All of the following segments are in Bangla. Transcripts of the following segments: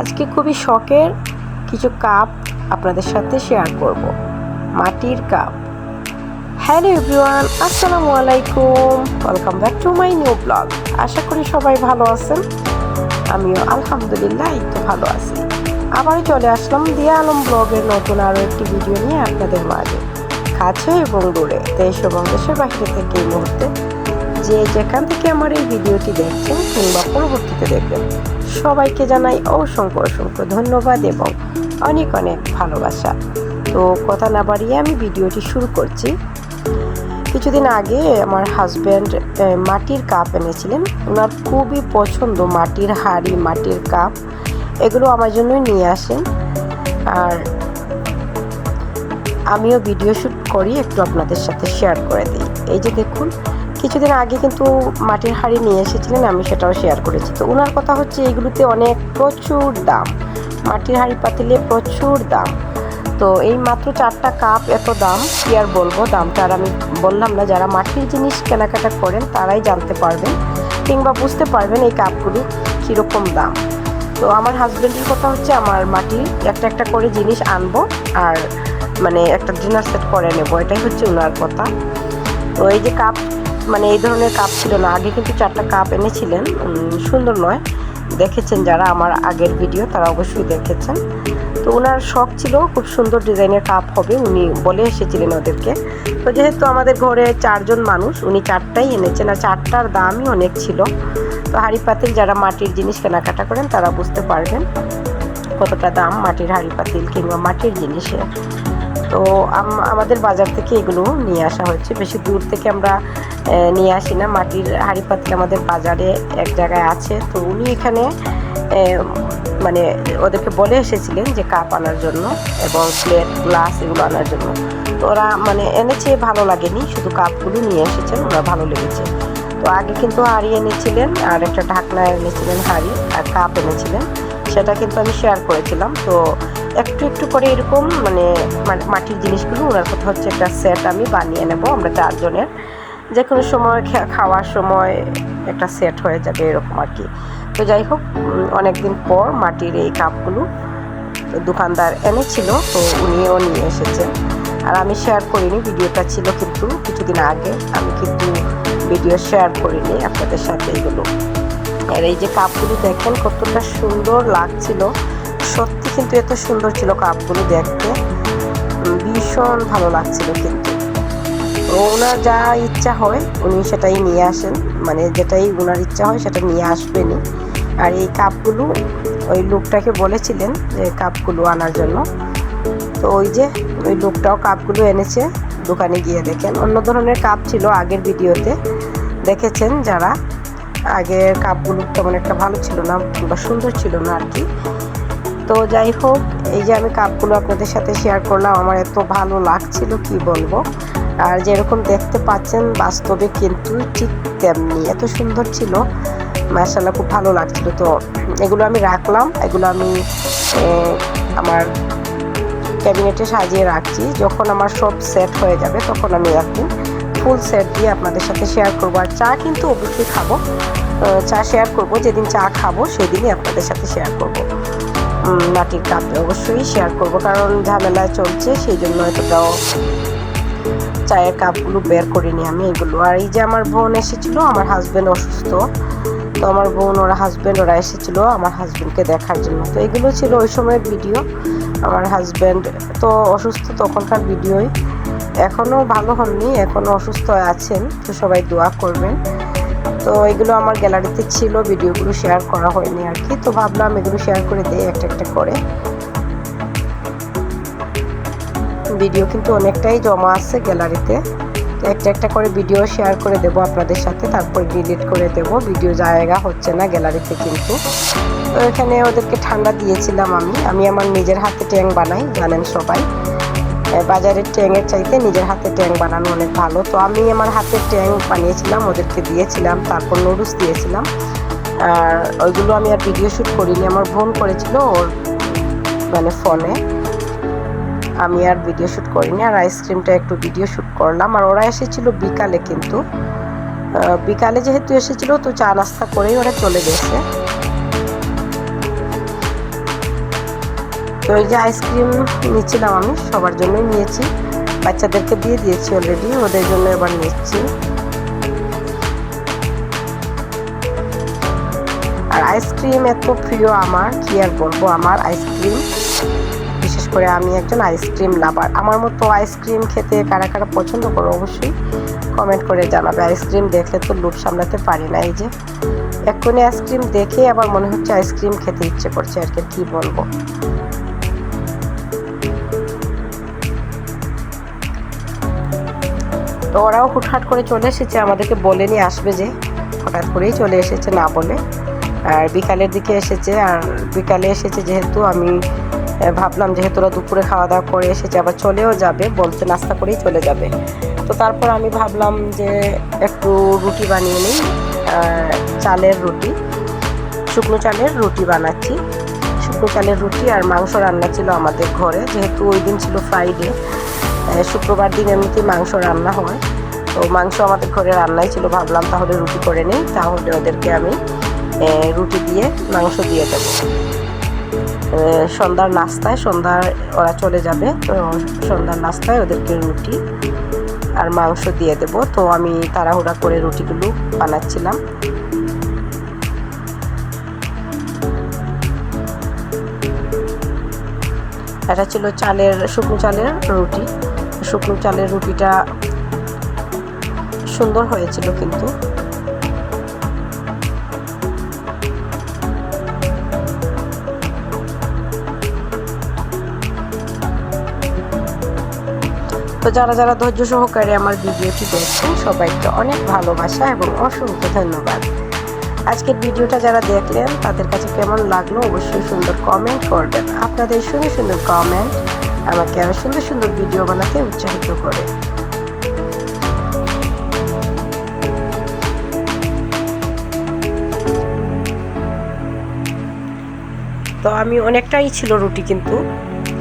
আজকে খুবই শখের কিছু কাপ আপনাদের সাথে শেয়ার করব। মাটির কাপ হ্যালো এভরিওয়ান আসসালামু আলাইকুম। Welcome back to my new blog আশা করি সবাই ভালো আছেন। আমিও আলহামদুলিল্লাহ তো ভালো আছি। আবারও চলে আসলাম দিয়া আলম ব্লগের নতুন আরও একটি ভিডিও নিয়ে আপনাদের মাঝে। কাছে এবং দূরে, দেশ এবং দেশের বাইরে থেকে এই মুহূর্তে। যে যেখান থেকে আমার এই ভিডিওটি দেখছেন কিংবা পরবর্তীতে দেখবেন সবাইকে জানাই অসংখ্য অসংখ্য ধন্যবাদ এবং অনেক অনেক ভালোবাসা। তো কথা না বাড়িয়ে আমি ভিডিওটি শুরু করছি। কিছুদিন আগে আমার হাজব্যান্ড মাটির কাপ এনেছিলেন। ওনার খুবই পছন্দ মাটির হাড়ি, মাটির কাপ এগুলো আমার জন্যই নিয়ে আসেন। আর আমিও ভিডিও শ্যুট করি, একটু আপনাদের সাথে শেয়ার করে দিই। এই যে দেখুন কিছুদিন আগে কিন্তু মাটির হাঁড়ি নিয়ে এসেছিলেন, আমি সেটাও শেয়ার করেছি। তো ওনার কথা হচ্ছে এইগুলোতে অনেক প্রচুর দাম। মাটির হাঁড়ি পাতিলে প্রচুর দাম। তো এই মাত্র চারটা কাপ এত দাম, কি আর বলব, দামটা আর আমি বললাম না, যারা মাটির জিনিস কেনাকাটা করেন, তারাই জানতে পারবেন, কিংবা বুঝতে পারবেন এই কাপগুলি কীরকম দাম। তো আমার হাজব্যান্ডের কথা হচ্ছে, আমার মাটির একটা একটা করে জিনিস আনব, আর মানে একটা ডিনার সেট করে নেব, এটাই হচ্ছে ওনার কথা। তো এই যে কাপ মানে এই ধরনের কাপ ছিল না। আগে কিন্তু চারটা কাপ এনেছিলেন। সুন্দর নয়। দেখেছেন যারা আমার আগের ভিডিও তারা অবশ্যই দেখেছেন। তো ওনার শখ ছিল খুব সুন্দর ডিজাইনের কাপ হবে। উনি বলে এসেছিলেন ওদেরকে। তো যেহেতু আমাদের ঘরে চারজন মানুষ, উনি চারটাই এনেছেন। আর চারটার দামই অনেক ছিল। তো হাঁড়ি পাতিল যারা মাটির জিনিস কেনাকাটা করেন, তারা বুঝতে পারবেন কতটা দাম মাটির হাঁড়ি পাতিল কিংবা মাটির জিনিসের। তো আমাদের বাজার থেকে এগুলো নিয়ে আসা হচ্ছে বেশি দূর থেকে আমরা নিয়ে আসি না। মাটির হাঁড়ি পাতিল আমাদের বাজারে এক জায়গায় আছে। তো উনি এখানে মানে ওদেরকে বলে এসেছিলেন যে কাপ আনার জন্য এবং প্লেট, গ্লাস এগুলো আনার জন্য। তো ওরা মানে এনেছে, ভালো লাগেনি। শুধু কাপগুলো নিয়ে এসেছেন, ওরা ভালো লেগেছে। তো আগে কিন্তু হাঁড়ি এনেছিলেন, আর একটা ঢাকনা এনেছিলেন হাঁড়ি, আর কাপ এনেছিলেন। সেটা কিন্তু আমি শেয়ার করেছিলাম। তো একটু একটু করে এরকম মানে মাটির জিনিসগুলো ওনার কথা হচ্ছে একটা সেট আমি বানিয়ে নেব, আমরা চারজনের। যে কোনো সময় খাওয়ার সময় একটা সেট হয়ে যাবে এরকম আর কি। তো যাই হোক অনেক দিন পর মাটির এই কাপগুলো দোকানদার এনেছিল, তো উনিও নিয়ে এসেছেন। আর আমি শেয়ার করিনি, ভিডিওটা ছিল কিন্তু কিছুদিন আগে। আমি কিন্তু ভিডিও শেয়ার করিনি আপনাদের সাথে এগুলো। আর এই যে কাপগুলো দেখেন, কতটা সুন্দর লাগছিল। সত্যি কিন্তু এত সুন্দর ছিল কাপগুলো দেখতে। ভীষণ ভালো লাগছিল কিন্তু। ওনার যা ইচ্ছা হয়, উনি সেটাই নিয়ে আসেন। মানে যেটাই ওনার ইচ্ছা হয়, সেটা নিয়ে আসবেনই। আর এই কাপগুলো, ওই লোকটাকে বলেছিলেন যে কাপগুলো আনার জন্য। তো ওই যে, ওই লোকটাও কাপগুলো এনেছে, দোকানে গিয়ে দেখেন। অন্য ধরনের কাপ ছিল আগের ভিডিওতে। দেখেছেন যারা? আগের কাপগুলো তেমন একটা ভালো ছিল না বা সুন্দর ছিল না আর কি। তো যাই হোক, এই যে আমি কাপগুলো আপনাদের সাথে শেয়ার করলাম, আমার এত ভালো লাগছিল, কি বলব? আর যেরকম দেখতে পাচ্ছেন, বাস্তবে কিন্তু ঠিক তেমনি এত সুন্দর ছিল। মাসাল্লাহ খুব ভালো লাগছিল। তো এগুলো আমি রাখলাম, এগুলো আমি আমার ক্যাবিনেটে সাজিয়ে রাখছি। যখন আমার সব সেট হয়ে যাবে, তখন আমি একদিন ফুল সেট দিয়ে আপনাদের সাথে শেয়ার করব। আর চা কিন্তু অবশ্যই খাব। চা শেয়ার করব, যেদিন চা খাব, সেদিনই আপনাদের সাথে শেয়ার করব। মাটির কাপে অবশ্যই শেয়ার করব, কারণ ঝামেলায় চলছে, সেই জন্য এতটাও চায়ের কাপগুলো বের করিনি আমি এগুলো। আর এই যে আমার বোন এসেছিল, আমার হাজব্যান্ড অসুস্থ, তো আমার বোন, ওরা হাজব্যান্ড ওরা এসেছিল আমার হাজব্যান্ডকে দেখার জন্য। তো এগুলো ছিল ওই সময়ের ভিডিও আমার হাজব্যান্ড তো অসুস্থ তখনকার ভিডিওই। এখনও ভালো হননি, এখনও অসুস্থ আছেন, তো সবাই দোয়া করবেন। তো এগুলো আমার গ্যালারিতে ছিল, ভিডিওগুলো শেয়ার করা হয়নি আর কি, তো ভাবলাম এগুলো শেয়ার করে দিই একটা একটা করে। ভিডিও কিন্তু অনেকটাই জমা আছে গ্যালারিতে একটা একটা করে ভিডিও শেয়ার করে দেব আপনাদের সাথে, তারপর ডিলিট করে দেব। ভিডিও জায়গা হচ্ছে না গ্যালারিতে কিন্তু। তো এখানে ওদেরকে ঠান্ডা দিয়েছিলাম আমি। আমি আমার নিজের হাতে ট্যাং বানাই, জানেন সবাই। বাজারের ট্যাংয়ের চাইতে নিজের হাতে ট্যাং বানানো অনেক ভালো। তো আমি আমার হাতে ট্যাং বানিয়েছিলাম, ওদেরকে দিয়েছিলাম, তারপর নুডলস দিয়েছিলাম। আর ওইগুলো আমি আর ভিডিও শ্যুট করিনি। আমার বোন করেছিল ওর মানে ফোনে আমি আর ভিডিও শ্যুট করিনি, আর আইসক্রিমটা একটু ভিডিও শ্যুট করলাম। আর ওরা এসেছিল বিকালে কিন্তু। বিকালে যেহেতু এসেছিল, তো চা নাস্তা করেই ওরা চলে গেছে। তো এই যে আইসক্রিম নিয়েছিলাম আমি, সবার জন্যই নিয়েছি। বাচ্চাদেরকে দিয়ে দিয়েছি অলরেডি ওদের জন্য এবার নিচ্ছি। আর আইসক্রিম এত প্রিয় আমার, কি আর বলব, আমার আইসক্রিম করে আমি একজন আইসক্রিম লাভার আমার মতো আইসক্রিম খেতে কারা কারা পছন্দ করো অবশ্যই কমেন্ট করে জানাবে। আইসক্রিম দেখলে তো লুট সামলাতে পারি না, এই যে এক্ষুনি আইসক্রিম দেখে আবার মনে হচ্ছে আইসক্রিম খেতে ইচ্ছে করছে আর কি বলব? তো ওরাও হুটহাট করে চলে এসেছে, আমাদেরকে বলেনি আসবে যে হঠাৎ করেই চলে এসেছে না বলে। আর বিকালের দিকে এসেছে, আর বিকালে এসেছে যেহেতু আমি ভাবলাম যেহেতু ওরা দুপুরে খাওয়া দাওয়া করে এসেছে, আবার চলেও যাবে, বলছে নাস্তা করেই চলে যাবে। তো তারপর আমি ভাবলাম যে একটু রুটি বানিয়ে নিই চালের রুটি, শুকনো চালের রুটি বানাচ্ছি। শুকনো চালের রুটি আর মাংস রান্না ছিল আমাদের ঘরে, যেহেতু ওই দিন ছিল ফ্রাইডে শুক্রবার দিন এমনিতেই মাংস রান্না হয়। তো মাংস আমাদের ঘরে রান্নাই ছিল, ভাবলাম তাহলে রুটি করে নিই, তাহলে ওদেরকে আমি রুটি দিয়ে মাংস দিয়ে দেবো। সন্ধ্যার নাস্তায়, সন্ধ্যার ওরা চলে যাবে, তো সন্ধ্যার নাস্তায় ওদেরকে রুটি আর মাংস দিয়ে দেবো। তো আমি তাড়াহুড়া করে রুটিগুলো বানাচ্ছিলাম। এটা ছিল চালের, শুকনো চালের রুটি। শুকনো চালের রুটিটা সুন্দর হয়েছিল কিন্তু। তো যারা যারা ধৈর্য সহকারে আমার ভিডিওটি দেখছেন, সবাইকে অনেক ভালোবাসা এবং অসংখ্য ধন্যবাদ। আজকের ভিডিওটা যারা দেখলেন, তাদের কাছে কেমন লাগল অবশ্যই সুন্দর কমেন্ট করবেন। আপনাদের সুন্দর সুন্দর কমেন্ট আমাকে আরও সুন্দর সুন্দর ভিডিও বানাতে উৎসাহিত করে। তো আমি অনেকটাই ছিল রুটি কিন্তু।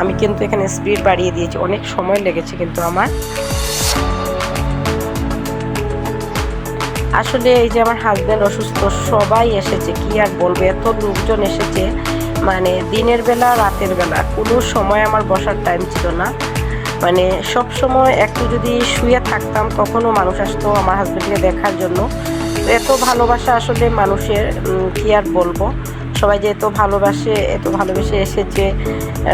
আমি কিন্তু এখানে স্পিড বাড়িয়ে দিয়েছি। অনেক সময় লেগেছে কিন্তু আমার। আসলে এই যে আমার হাজব্যান্ড অসুস্থ, সবাই এসেছে, কি আর বলব? এত লোকজন এসেছে মানে দিনের বেলা, রাতের বেলা। কোনো সময় আমার বসার টাইম ছিল না। মানে সব সময় একটু যদি শুয়ে থাকতাম, তখনও মানুষ আসতো আমার হাজব্যান্ডকে দেখার জন্য। এত ভালোবাসা আসলে মানুষের কি আর বলব? সবাই যে এত ভালোবাসে, এত ভালোবেসে এসেছে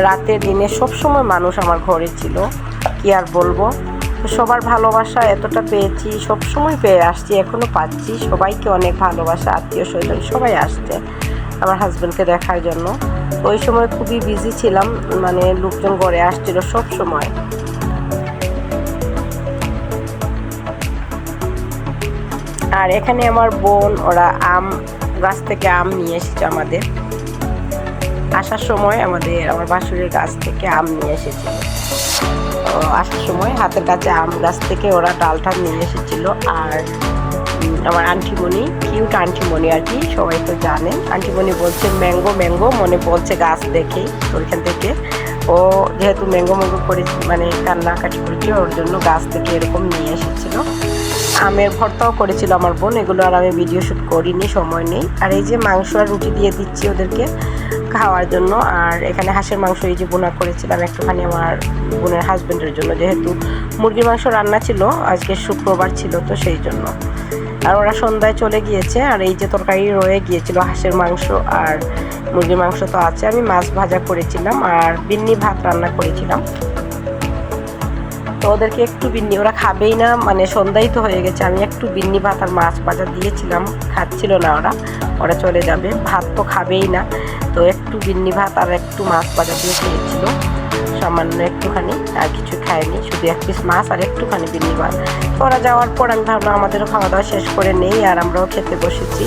রাতে দিনে সব সময় মানুষ আমার ঘরে ছিল, কি আর বলব? সবার ভালোবাসা এতটা পেয়েছি সব সময় পেয়ে আসছি এখনও পাচ্ছি। সবাইকে অনেক ভালোবাসা, আত্মীয় স্বজন সবাই আসছে আমার হাজব্যান্ডকে দেখার জন্য। ওই সময় খুবই বিজি ছিলাম মানে লোকজন ঘরে আসছিল সব সময় আর এখানে আমার বোন, ওরা আম গাছ থেকে আম নিয়ে এসেছে আমাদের। আসার সময় আমাদের, আমার বাসুরের গাছ থেকে আম নিয়ে এসেছিল আসার সময় হাতের কাছে আম গাছ থেকে ওরা ডালটা নিয়ে এসেছিল। আর আমার আন্টিমণি কিউট আন্টিমণি আর কি, সবাই তো জানেন। আন্টিমণি বলছে, ম্যাঙ্গো ম্যাঙ্গো, মনে বলছে গাছ দেখেই, ওইখান থেকে। ও যেহেতু ম্যাঙ্গো ম্যাঙ্গো করে মানে কান্নাকাটি করেছে ওর জন্য গাছ থেকে এরকম নিয়ে এসেছিল। আমের ভর্তাও করেছিল আমার বোন, এগুলো আর আমি ভিডিও শ্যুট করিনি, সময় নেই। আর এই যে মাংস আর রুটি দিয়ে দিচ্ছি ওদেরকে খাওয়ার জন্য, আর এখানে হাঁসের মাংস এই যে বোনা করেছিলাম একটুখানি আমার বোনের হাজব্যান্ডের জন্য, যেহেতু মুরগির মাংস রান্না ছিল, আজকে শুক্রবার ছিল তো সেই জন্য। আর ওরা সন্ধ্যায় চলে গিয়েছে, আর এই যে তরকারি রয়ে গিয়েছিল হাঁসের মাংস আর মুরগির মাংস তো আছে, আমি মাছ ভাজা করেছিলাম আর বিন্নি ভাত রান্না করেছিলাম। তো ওদেরকে একটু বিন্নি, ওরা খাবেই না মানে সন্ধ্যাই তো হয়ে গেছে। আমি একটু বিন্নি ভাত আর মাছ ভাজা দিয়েছিলাম, খাচ্ছিল না ওরা ওরা চলে যাবে। ভাত তো খাবেই না, তো একটু বিন্নি ভাত আর একটু মাছ ভাজা দিয়ে খেয়েছিল। সামান্য একটুখানি, আর কিছু খায়নি, শুধু এক পিস মাছ আর একটুখানি বিন্নি ভাত। ওরা যাওয়ার পর আমি ভাবলাম আমাদেরও খাওয়া দাওয়া শেষ করে নেই, আর আমরাও খেতে বসেছি।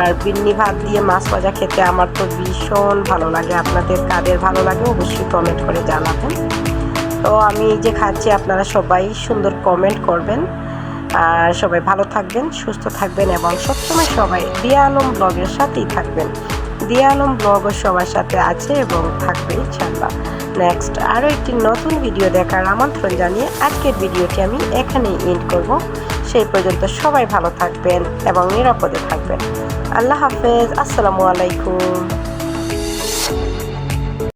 আর বিন্নি ভাত দিয়ে মাছ ভাজা খেতে আমার তো ভীষণ ভালো লাগে। আপনাদের কাদের ভালো লাগে অবশ্যই কমেন্ট করে জানাবেন। তো আমি যে খাচ্ছি, আপনারা সবাই সুন্দর কমেন্ট করবেন। আর সবাই ভালো থাকবেন, সুস্থ থাকবেন এবং সবসময় সবাই দিয়া আলম ব্লগের সাথেই থাকবেন। দিয়া আলম ব্লগও সবার সাথে আছে এবং থাকবে ইনশাল্লাহ নেক্সট আরও একটি নতুন ভিডিও দেখার আমন্ত্রণ জানিয়ে আজকের ভিডিওটি আমি এখানেই এন্ড করব। সেই পর্যন্ত সবাই ভালো থাকবেন এবং নিরাপদে থাকবেন। আল্লাহ হাফেজ, আসসালামু আলাইকুম।